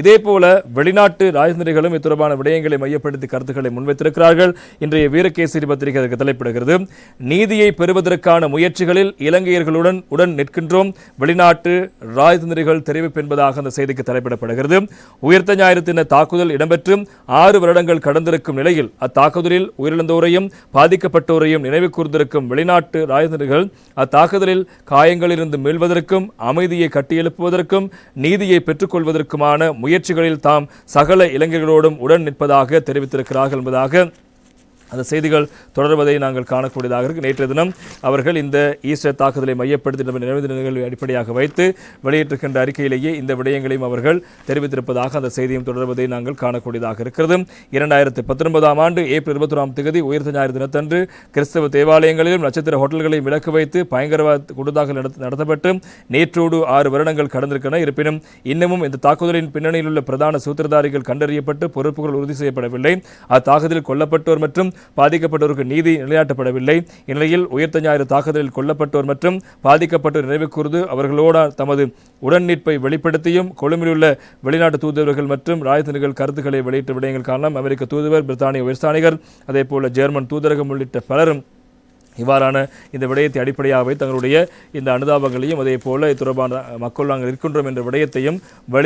இதே போல வெளிநாட்டு ராஜதந்திரிகளும் இது தொடர்பான விடயங்களை மையப்படுத்தி கருத்துக்களை முன்வைத்திருக்கிறார்கள். இன்றைய வீரகேசரி பத்திரிகை அதற்கு தலைப்பிடுகிறது. நீதியை பெறுவதற்கான முயற்சிகளில் இலங்கையர்களுடன் உடன் நிற்கின்றோம். வெளிநாட்டு ராஜதந்திரிகள் தெரிவிப்பு என்பதாக அந்த செய்திக்கு தலைப்பிடப்படுகிறது. உயிர்த்த ஞாயிறு தின தாக்குதல் இடம்பெற்று ஆறு வருடங்கள் கடந்திருக்கும் நிலையில் அத்தாக்குதலில் உயிரிழந்தோரையும் பாதிக்கப்பட்டோரையும் நினைவு கூர்ந்திருக்கும் வெளிநாட்டு ராஜதந்திரிகள் அத்தாக்குதலில் காயங்களிலிருந்து மீள்வதற்கும் அமைதியை கட்டியெழுப்புவதற்கும் நீதியை பெற்றுக்கொள்வதற்குமான முயற்சிகளில் தாம் சகல இளைஞர்களோடும் உடன் நிற்பதாக தெரிவித்திருக்கிறார்கள் என்பதாக அந்த செய்திகள் தொடர்வதை நாங்கள் காணக்கூடியதாக இருக்குது நேற்றைய தினம் அவர்கள் இந்த ஈஸ்டர் தாக்குதலை மையப்படுத்தி நம்ம நினைவு தினங்களை அடிப்படையாக வைத்து வெளியிட்டிருக்கின்ற அறிக்கையிலேயே இந்த விடயங்களையும் அவர்கள் தெரிவித்திருப்பதாக அந்த செய்தியும் தொடர்வதை நாங்கள் காணக்கூடியதாக இருக்கிறது. இரண்டாயிரத்தி பத்தொன்பதாம் ஆண்டு ஏப்ரல் இருபத்தொராம் தேதி உயர்த்த ஞாயிறு தினத்தன்று கிறிஸ்தவ தேவாலயங்களிலும் நட்சத்திர ஹோட்டல்களையும் விலக்கு வைத்து பயங்கரவாத குடுதாக்கல் நடத்த- நடத்தப்பட்டு நேற்றோடு ஆறு வருடங்கள் கடந்திருக்கின்றன. இருப்பினும் இன்னமும் இந்த தாக்குதலின் பின்னணியில் உள்ள பிரதான சூத்திரதாரிகள் கண்டறியப்பட்டு பொறுப்புகள் உறுதி செய்யப்படவில்லை. அத்தாக்குதலில் கொல்லப்பட்டோர் மற்றும் பாதிக்கப்பட்டோருக்கு நீதி நிலையாட்டப்படவில்லை இந்நிலையில் உயிர்த்த ஞாயிறு தாக்குதலில் கொல்லப்பட்டோர் மற்றும் பாதிக்கப்பட்டோர் நினைவு கூர்ந்து அவர்களோட தமது உடன் நிற்பை வெளிப்படுத்தியும் கொழும்பில் உள்ள வெளிநாட்டு தூதுவர்கள் மற்றும் ராஜதந்திரிகள் கருத்துக்களை வெளியிட்ட விடயங்கள் காரணம் அமெரிக்க தூதுவர் பிரித்தானிய உயர்ஸ்தானிகர் அதே போல ஜெர்மன் தூதரகம் உள்ளிட்ட பலரும் இவ்வாறான இந்த விடயத்தை அடிப்படையாக தங்களுடைய இந்த அனுதாபங்களையும் அதே போல தொடர்பான மக்கள் நாங்கள் இருக்கின்றோம் என்ற விடயத்தையும் வெளி